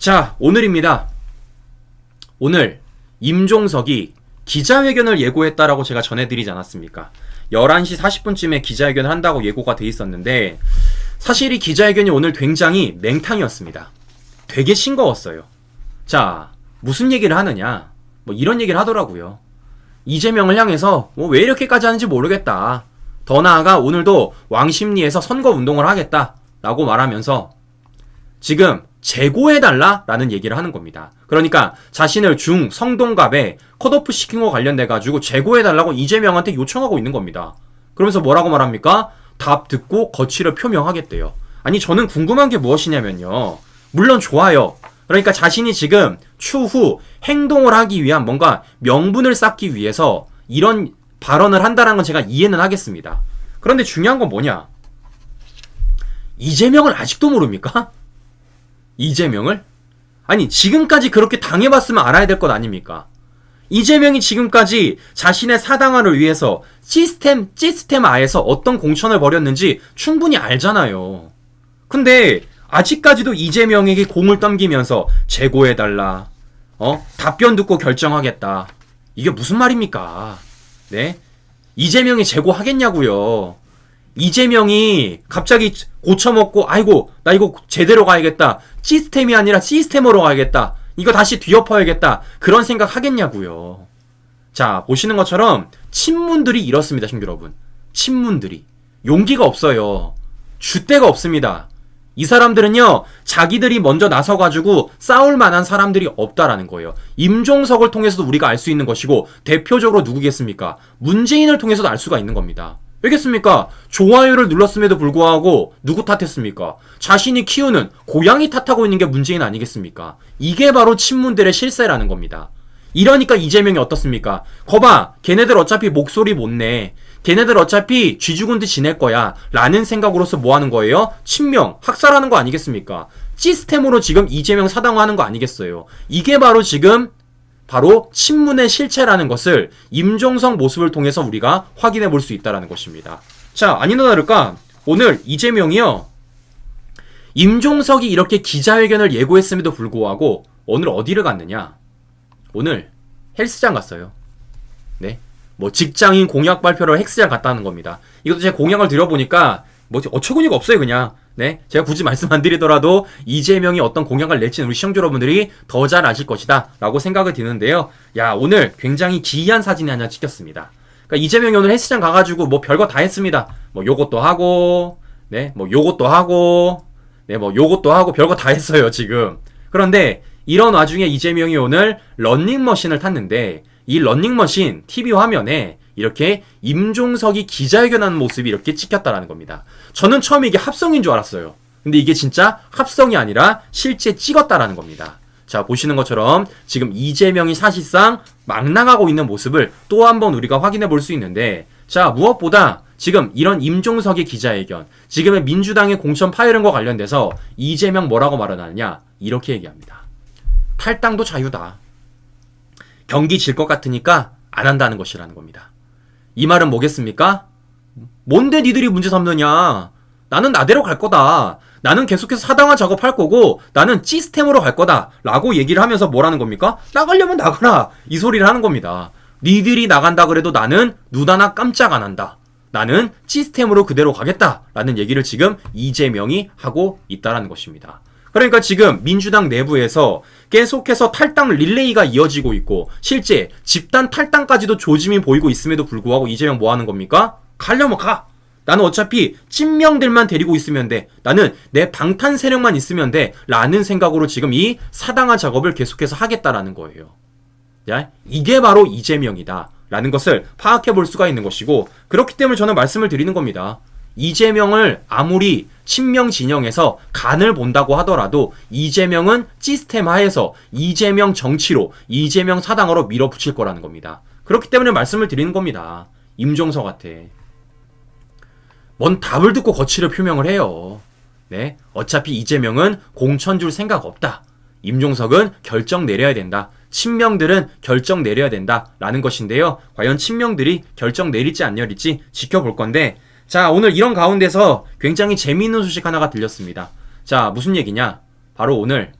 자, 오늘입니다. 오늘 임종석이 기자회견을 예고했다라고 제가 전해드리지 않았습니까? 11시 40분쯤에 기자회견을 한다고 예고가 돼 있었는데 사실 이 기자회견이 오늘 굉장히 맹탕이었습니다. 되게 싱거웠어요. 자, 무슨 얘기를 하느냐? 뭐 이런 얘기를 하더라고요. 이재명을 향해서 뭐 왜 이렇게까지 하는지 모르겠다. 더 나아가 오늘도 왕십리에서 선거 운동을 하겠다. 라고 말하면서 지금 재고해달라라는 얘기를 하는 겁니다. 그러니까 자신을 중 성동갑에 컷오프 시킨 거 관련돼 가지고 재고해달라고 이재명한테 요청하고 있는 겁니다. 그러면서 뭐라고 말합니까? 답 듣고 거취를 표명하겠대요. 아니 저는 궁금한 게 무엇이냐면요. 물론 좋아요. 그러니까 자신이 지금 추후 행동을 하기 위한 뭔가 명분을 쌓기 위해서 이런 발언을 한다는 건 제가 이해는 하겠습니다. 그런데 중요한 건 뭐냐? 이재명을 아직도 모릅니까? 이재명을? 아니, 지금까지 그렇게 당해봤으면 알아야 될 것 아닙니까? 이재명이 지금까지 자신의 사당화를 위해서 시스템, 시스템 아에서 어떤 공천을 벌였는지 충분히 알잖아요. 근데 아직까지도 이재명에게 공을 넘기면서 재고해달라. 어? 답변 듣고 결정하겠다. 이게 무슨 말입니까? 네? 이재명이 재고하겠냐고요. 이재명이 갑자기 고쳐먹고 아이고 나 이거 제대로 가야겠다. 시스템이 아니라 시스템으로 가야겠다. 이거 다시 뒤엎어야겠다. 그런 생각 하겠냐고요. 자 보시는 것처럼 친문들이 이렇습니다, 친구 여러분. 친문들이 용기가 없어요. 줏대가 없습니다. 이 사람들은요, 자기들이 먼저 나서가지고 싸울 만한 사람들이 없다라는 거예요. 임종석을 통해서도 우리가 알 수 있는 것이고, 대표적으로 누구겠습니까? 문재인을 통해서도 알 수가 있는 겁니다. 왜겠습니까? 좋아요를 눌렀음에도 불구하고, 누구 탓했습니까? 자신이 키우는 고양이 탓하고 있는 게 문재인 아니겠습니까? 이게 바로 친문들의 실세라는 겁니다. 이러니까 이재명이 어떻습니까? 거봐, 걔네들 어차피 목소리 못 내. 걔네들 어차피 쥐 죽은 듯 지낼 거야. 라는 생각으로서 뭐 하는 거예요? 친명, 학살하는 거 아니겠습니까? 시스템으로 지금 이재명 사당화하는 거 아니겠어요? 이게 바로 지금 바로 친문의 실체라는 것을 임종석 모습을 통해서 우리가 확인해 볼 수 있다라는 것입니다. 자, 아니나 다를까? 오늘 이재명이요. 임종석이 이렇게 기자회견을 예고했음에도 불구하고 오늘 어디를 갔느냐? 오늘 헬스장 갔어요. 네. 뭐 직장인 공약 발표를 헬스장 갔다는 겁니다. 이것도 제가 공약을 드려보니까 뭐 어처구니가 없어요 그냥. 네. 제가 굳이 말씀 안 드리더라도 이재명이 어떤 공약을 낼지는 우리 시청자 여러분들이 더 잘 아실 것이다 라고 생각을 드는데요. 야 오늘 굉장히 기이한 사진이 하나 찍혔습니다. 그러니까 이재명이 오늘 헬스장 가가지고 뭐 별거 다 했습니다. 뭐 요것도 하고 네. 뭐 요것도 하고 네. 뭐 요것도 하고 별거 다 했어요 지금. 그런데 이런 와중에 이재명이 오늘 런닝머신을 탔는데 이 런닝머신 TV 화면에 이렇게 임종석이 기자회견하는 모습이 이렇게 찍혔다라는 겁니다. 저는 처음에 이게 합성인 줄 알았어요. 근데 이게 진짜 합성이 아니라 실제 찍었다라는 겁니다. 자, 보시는 것처럼 지금 이재명이 사실상 막 나가고 있는 모습을 또 한 번 우리가 확인해 볼 수 있는데, 자, 무엇보다 지금 이런 임종석의 기자회견, 지금의 민주당의 공천 파열음과 관련돼서 이재명 뭐라고 말하느냐, 이렇게 얘기합니다. 탈당도 자유다. 경기 질 것 같으니까 안 한다는 것이라는 겁니다. 이 말은 뭐겠습니까? 뭔데 니들이 문제 삼느냐? 나는 나대로 갈 거다. 나는 계속해서 사당화 작업할 거고 나는 시스템으로 갈 거다. 라고 얘기를 하면서 뭐라는 겁니까? 나가려면 나가라. 이 소리를 하는 겁니다. 니들이 나간다 그래도 나는 눈 하나 깜짝 안 한다. 나는 시스템으로 그대로 가겠다. 라는 얘기를 지금 이재명이 하고 있다라는 것입니다. 그러니까 지금 민주당 내부에서 계속해서 탈당 릴레이가 이어지고 있고 실제 집단 탈당까지도 조짐이 보이고 있음에도 불구하고 이재명 뭐 하는 겁니까? 가려면 가. 나는 어차피 친명들만 데리고 있으면 돼. 나는 내 방탄 세력만 있으면 돼. 라는 생각으로 지금 이 사당화 작업을 계속해서 하겠다라는 거예요. 야, 이게 바로 이재명이다. 라는 것을 파악해 볼 수가 있는 것이고 그렇기 때문에 저는 말씀을 드리는 겁니다. 이재명을 아무리 친명 진영에서 간을 본다고 하더라도 이재명은 시스템 하에서 이재명 정치로 이재명 사당으로 밀어붙일 거라는 겁니다. 그렇기 때문에 말씀을 드리는 겁니다. 임종석한테. 뭔 답을 듣고 거취를 표명을 해요. 네. 어차피 이재명은 공천 줄 생각 없다. 임종석은 결정 내려야 된다. 친명들은 결정 내려야 된다. 라는 것인데요. 과연 친명들이 결정 내릴지 안 내릴지 지켜볼 건데, 자, 오늘 이런 가운데서 굉장히 재미있는 소식 하나가 들렸습니다. 자, 무슨 얘기냐? 바로 오늘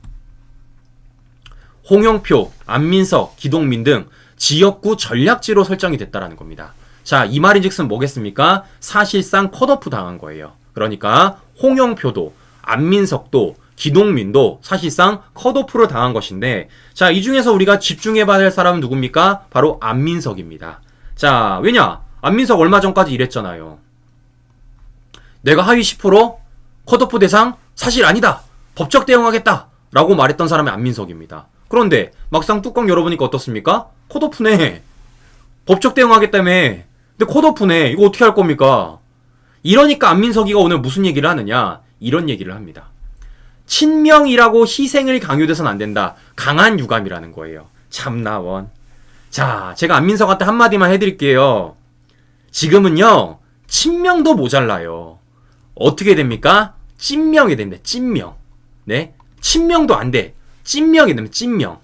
홍영표, 안민석, 기동민 등 지역구 전략지로 설정이 됐다라는 겁니다. 자, 이 말인즉슨 뭐겠습니까? 사실상 컷오프 당한 거예요. 그러니까 홍영표도 안민석도 기동민도 사실상 컷오프를 당한 것인데 자, 이 중에서 우리가 집중해 봐야 할 사람은 누굽니까? 바로 안민석입니다. 자, 왜냐? 안민석 얼마 전까지 이랬잖아요. 내가 하위 10% 컷오프 대상 사실 아니다. 법적 대응하겠다. 라고 말했던 사람이 안민석입니다. 그런데 막상 뚜껑 열어보니까 어떻습니까? 컷오프네. 법적 대응하겠다며. 근데 컷오프네. 이거 어떻게 할 겁니까? 이러니까 안민석이가 오늘 무슨 얘기를 하느냐? 이런 얘기를 합니다. 친명이라고 희생을 강요돼선 안 된다. 강한 유감이라는 거예요. 참나원. 자, 제가 안민석한테 한마디만 해드릴게요. 지금은요, 친명도 모자라요. 어떻게 됩니까? 찐명이 됩니다. 찐명. 네? 친명도 안 돼. 찐명이 되면 찐명.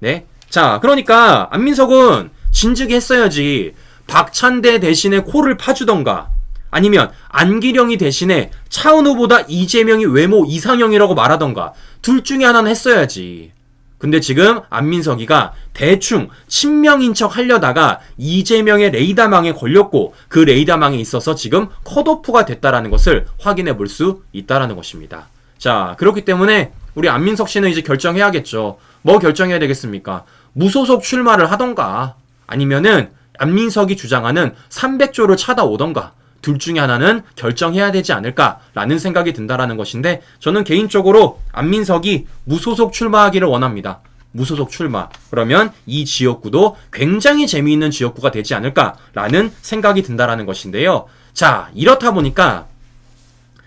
네? 자, 그러니까 안민석은 진즉에 했어야지. 박찬대 대신에 코를 파주던가 아니면 안기령이 대신에 차은 후보다 이재명이 외모 이상형이라고 말하던가 둘 중에 하나는 했어야지. 근데 지금 안민석이가 대충 친명인 척 하려다가 이재명의 레이더망에 걸렸고 그 레이더망에 있어서 지금 컷오프가 됐다라는 것을 확인해 볼 수 있다라는 것입니다. 자, 그렇기 때문에 우리 안민석 씨는 이제 결정해야겠죠. 뭐 결정해야 되겠습니까? 무소속 출마를 하던가 아니면은 안민석이 주장하는 300조를 찾아오던가 둘 중에 하나는 결정해야 되지 않을까라는 생각이 든다라는 것인데 저는 개인적으로 안민석이 무소속 출마하기를 원합니다. 무소속 출마. 그러면 이 지역구도 굉장히 재미있는 지역구가 되지 않을까라는 생각이 든다라는 것인데요. 자, 이렇다 보니까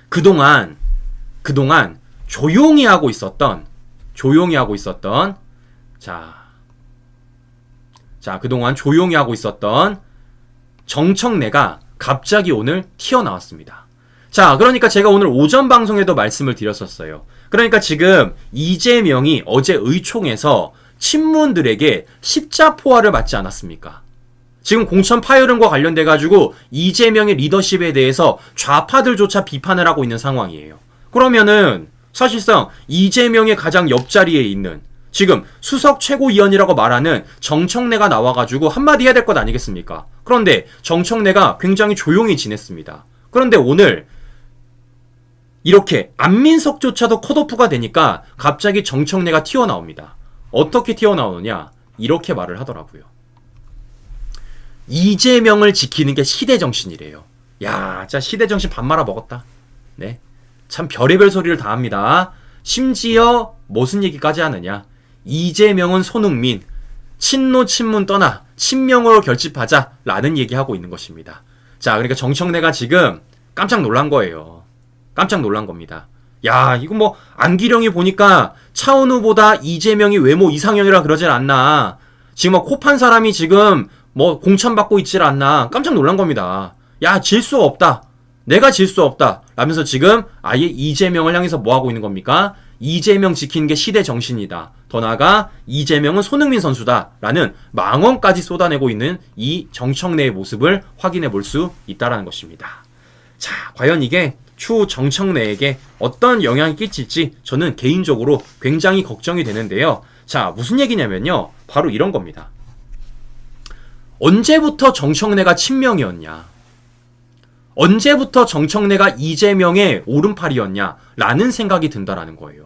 그동안 그동안 조용히 하고 있었던 조용히 하고 있었던 자. 자, 그동안 조용히 하고 있었던 정청래가 갑자기 오늘 튀어나왔습니다. 자, 그러니까 제가 오늘 오전 방송에도 말씀을 드렸었어요. 그러니까 지금 이재명이 어제 의총에서 친문들에게 십자포화를 맞지 않았습니까? 지금 공천 파열음과 관련돼 가지고 이재명의 리더십에 대해서 좌파들조차 비판을 하고 있는 상황이에요. 그러면은 사실상 이재명의 가장 옆자리에 있는 지금 수석 최고위원이라고 말하는 정청래가 나와가지고 한마디 해야 될 것 아니겠습니까? 그런데 정청래가 굉장히 조용히 지냈습니다. 그런데 오늘 이렇게 안민석조차도 컷오프가 되니까 갑자기 정청래가 튀어나옵니다. 어떻게 튀어나오느냐? 이렇게 말을 하더라고요. 이재명을 지키는 게 시대 정신이래요. 야, 진짜 시대 정신 밥 말아 먹었다. 네. 참 별의별 소리를 다 합니다. 심지어 무슨 얘기까지 하느냐? 이재명은 손흥민, 친노 친문 떠나 친명으로 결집하자라는 얘기하고 있는 것입니다. 자, 그러니까 정청래가 지금 깜짝 놀란 거예요. 깜짝 놀란 겁니다. 야, 이거 뭐 안기령이 보니까 차은우보다 이재명이 외모 이상형이라 그러질 않나. 지금 뭐 코판 사람이 지금 뭐 공천 받고 있질 않나. 깜짝 놀란 겁니다. 야, 질 수 없다. 내가 질 수 없다. 라면서 지금 아예 이재명을 향해서 뭐 하고 있는 겁니까? 이재명 지키는 게 시대 정신이다. 더 나아가 이재명은 손흥민 선수다. 라는 망언까지 쏟아내고 있는 이 정청래의 모습을 확인해 볼 수 있다라는 것입니다. 자, 과연 이게 추후 정청래에게 어떤 영향이 끼칠지 저는 개인적으로 굉장히 걱정이 되는데요. 자, 무슨 얘기냐면요. 바로 이런 겁니다. 언제부터 정청래가 친명이었냐? 언제부터 정청래가 이재명의 오른팔이었냐? 라는 생각이 든다라는 거예요.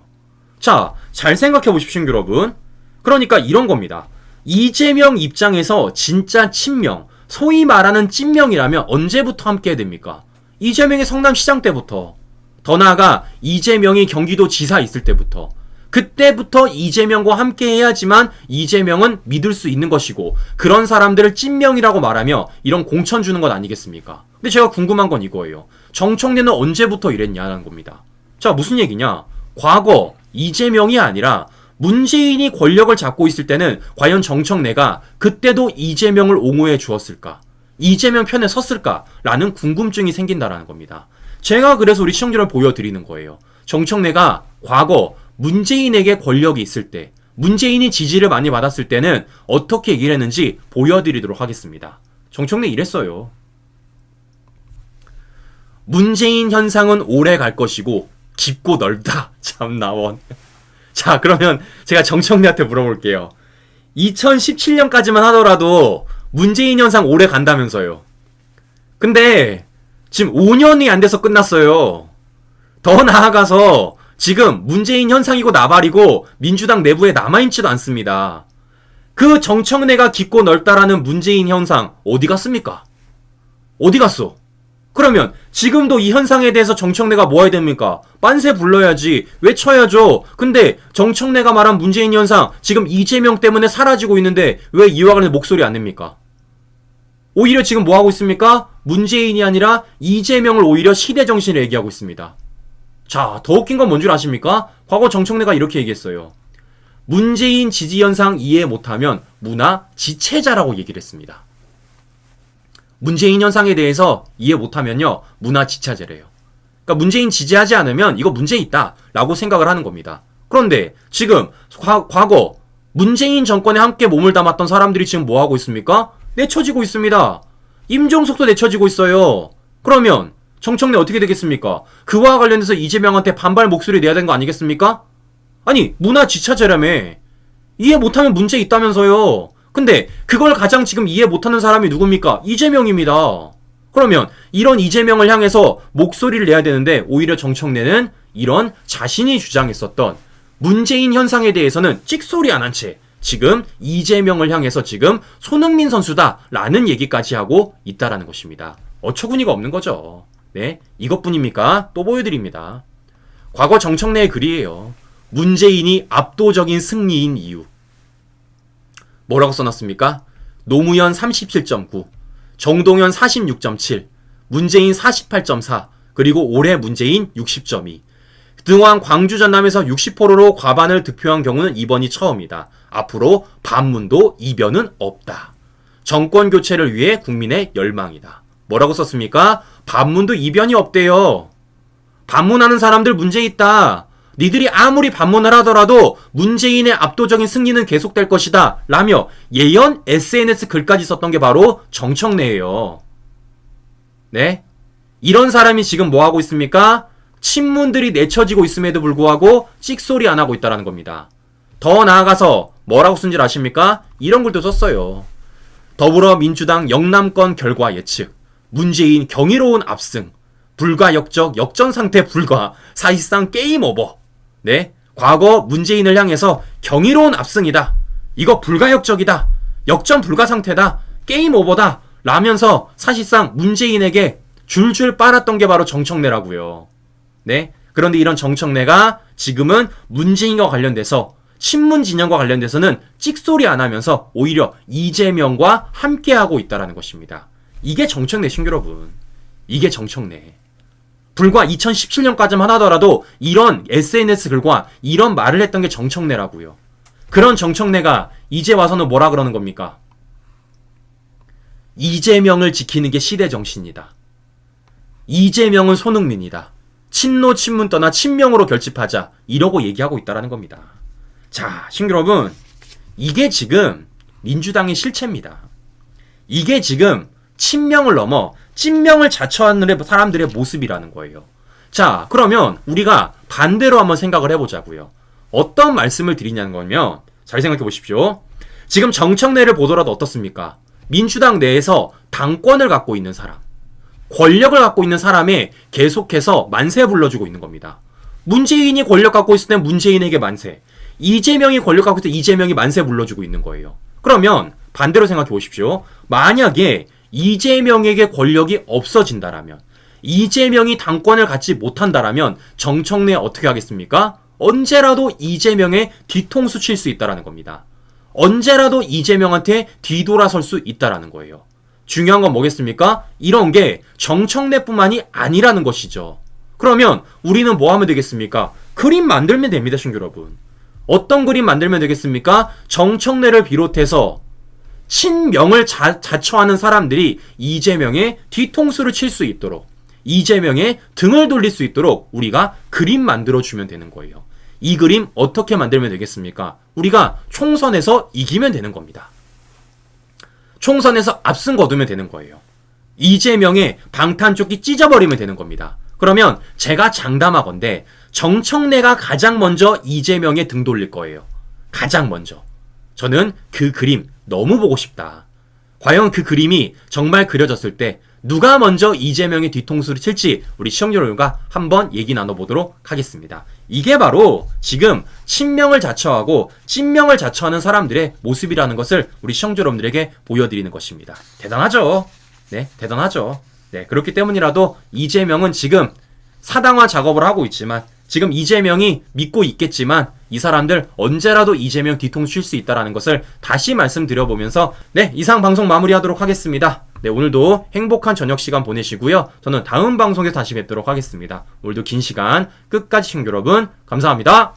자, 잘 생각해 보십시오, 여러분. 그러니까 이런 겁니다. 이재명 입장에서 진짜 친명, 소위 말하는 찐명이라면 언제부터 함께 됩니까? 이재명의 성남시장 때부터. 더 나아가 이재명이 경기도 지사 있을 때부터. 그때부터 이재명과 함께 해야지만 이재명은 믿을 수 있는 것이고 그런 사람들을 찐명이라고 말하며 이런 공천 주는 것 아니겠습니까? 근데 제가 궁금한 건 이거예요. 정청래는 언제부터 이랬냐는 겁니다. 자, 무슨 얘기냐? 과거 이재명이 아니라 문재인이 권력을 잡고 있을 때는 과연 정청래가 그때도 이재명을 옹호해 주었을까? 이재명 편에 섰을까? 라는 궁금증이 생긴다라는 겁니다. 제가 그래서 우리 시청자를 보여드리는 거예요. 정청래가 과거 문재인에게 권력이 있을 때, 문재인이 지지를 많이 받았을 때는 어떻게 얘기를 했는지 보여드리도록 하겠습니다. 정청래 이랬어요. 문재인 현상은 오래 갈 것이고 깊고 넓다. 참 나원. 자, 그러면 제가 정청래한테 물어볼게요. 2017년까지만 하더라도 문재인 현상 오래 간다면서요. 근데 지금 5년이 안 돼서 끝났어요. 더 나아가서 지금 문재인 현상이고 나발이고 민주당 내부에 남아있지도 않습니다. 그 정청래가 깊고 넓다라는 문재인 현상 어디 갔습니까? 어디 갔어? 그러면 지금도 이 현상에 대해서 정청래가 뭐 해야 됩니까? 빤세 불러야지 외쳐야죠. 근데 정청래가 말한 문재인 현상 지금 이재명 때문에 사라지고 있는데 왜 이와 관련 목소리 안 냅니까? 오히려 지금 뭐 하고 있습니까? 문재인이 아니라 이재명을 오히려 시대 정신을 얘기하고 있습니다. 자, 더 웃긴 건 뭔 줄 아십니까? 과거 정청래가 이렇게 얘기했어요. 문재인 지지 현상 이해 못하면 문화 지체자라고 얘기를 했습니다. 문재인 현상에 대해서 이해 못하면요 문화 지체자래요. 그러니까 문재인 지지하지 않으면 이거 문제 있다라고 생각을 하는 겁니다. 그런데 지금 과, 과거 문재인 정권에 함께 몸을 담았던 사람들이 지금 뭐 하고 있습니까? 내쳐지고 있습니다. 임종석도 내쳐지고 있어요. 그러면 정청래 어떻게 되겠습니까? 그와 관련해서 이재명한테 반발 목소리 내야 되는 거 아니겠습니까? 아니 문화 지차제라며 이해 못하면 문제 있다면서요. 근데 그걸 가장 지금 이해 못하는 사람이 누굽니까? 이재명입니다. 그러면 이런 이재명을 향해서 목소리를 내야 되는데 오히려 정청래는 이런 자신이 주장했었던 문재인 현상에 대해서는 찍소리 안 한 채 지금 이재명을 향해서 지금 손흥민 선수다라는 얘기까지 하고 있다라는 것입니다. 어처구니가 없는 거죠. 네, 이것뿐입니까? 또 보여드립니다. 과거 정청래의 글이에요. 문재인이 압도적인 승리인 이유. 뭐라고 써놨습니까? 노무현 37.9, 정동현 46.7, 문재인 48.4, 그리고 올해 문재인 60.2. 그동안 광주 전남에서 60%로 과반을 득표한 경우는 이번이 처음이다. 앞으로 반문도 이변은 없다. 정권 교체를 위해 국민의 열망이다. 뭐라고 썼습니까? 반문도 이변이 없대요. 반문하는 사람들 문제 있다. 니들이 아무리 반문을 하더라도 문재인의 압도적인 승리는 계속될 것이다. 라며 예언 SNS 글까지 썼던 게 바로 정청래예요. 네? 이런 사람이 지금 뭐 하고 있습니까? 친문들이 내쳐지고 있음에도 불구하고 찍소리 안 하고 있다라는 겁니다. 더 나아가서 뭐라고 쓴 줄 아십니까? 이런 글도 썼어요. 더불어민주당 영남권 결과 예측. 문재인 경이로운 압승. 불가 역적 역전 상태 불가. 사실상 게임 오버. 네. 과거 문재인을 향해서 경이로운 압승이다. 이거 불가 역적이다. 역전 불가 상태다. 게임 오버다. 라면서 사실상 문재인에게 줄줄 빨았던 게 바로 정청래라고요. 네. 그런데 이런 정청래가 지금은 문재인과 관련돼서 친문 진영과 관련돼서는 찍소리 안 하면서 오히려 이재명과 함께하고 있다라는 것입니다. 이게 정청래 신 여러분. 이게 정청래. 불과 2017년까지만 하더라도 이런 SNS 글과 이런 말을 했던 게 정청래라고요. 그런 정청래가 이제 와서는 뭐라 그러는 겁니까? 이재명을 지키는 게 시대 정신이다. 이재명은 손흥민이다. 친노 친문 떠나 친명으로 결집하자. 이러고 얘기하고 있다라는 겁니다. 자, 신 여러분, 이게 지금 민주당의 실체입니다. 이게 지금 친명을 넘어 찐명을 자처하는 사람들의 모습이라는 거예요. 자, 그러면 우리가 반대로 한번 생각을 해보자고요. 어떤 말씀을 드리냐는 거면 잘 생각해 보십시오. 지금 정청래를 보더라도 어떻습니까? 민주당 내에서 당권을 갖고 있는 사람, 권력을 갖고 있는 사람에 계속해서 만세 불러주고 있는 겁니다. 문재인이 권력 갖고 있을 땐 문재인에게 만세, 이재명이 권력 갖고 있을 때 이재명이 만세 불러주고 있는 거예요. 그러면 반대로 생각해 보십시오. 만약에 이재명에게 권력이 없어진다라면 이재명이 당권을 갖지 못한다라면 정청래 어떻게 하겠습니까? 언제라도 이재명의 뒤통수 칠 수 있다라는 겁니다. 언제라도 이재명한테 뒤돌아설 수 있다라는 거예요. 중요한 건 뭐겠습니까? 이런 게 정청래뿐만이 아니라는 것이죠. 그러면 우리는 뭐 하면 되겠습니까? 그림 만들면 됩니다, 신규 여러분. 어떤 그림 만들면 되겠습니까? 정청래를 비롯해서 친명을 자, 자처하는 사람들이 이재명의 뒤통수를 칠 수 있도록 이재명의 등을 돌릴 수 있도록 우리가 그림 만들어 주면 되는 거예요. 이 그림 어떻게 만들면 되겠습니까? 우리가 총선에서 이기면 되는 겁니다. 총선에서 압승 거두면 되는 거예요. 이재명의 방탄조끼 찢어버리면 되는 겁니다. 그러면 제가 장담하건대 정청래가 가장 먼저 이재명에 등 돌릴 거예요. 가장 먼저. 저는 그 그림 너무 보고 싶다. 과연 그 그림이 정말 그려졌을 때 누가 먼저 이재명의 뒤통수를 칠지 우리 시청자 여러분과 한번 얘기 나눠보도록 하겠습니다. 이게 바로 지금 친명을 자처하고 찐명을 자처하는 사람들의 모습이라는 것을 우리 시청자 여러분들에게 보여드리는 것입니다. 대단하죠? 네, 대단하죠. 네, 그렇기 때문이라도 이재명은 지금 사당화 작업을 하고 있지만 지금 이재명이 믿고 있겠지만 이 사람들 언제라도 이재명 뒤통수 칠 수 있다라는 것을 다시 말씀드려보면서 네 이상 방송 마무리하도록 하겠습니다. 네 오늘도 행복한 저녁 시간 보내시고요. 저는 다음 방송에서 다시 뵙도록 하겠습니다. 오늘도 긴 시간 끝까지 시청자 여러분 감사합니다.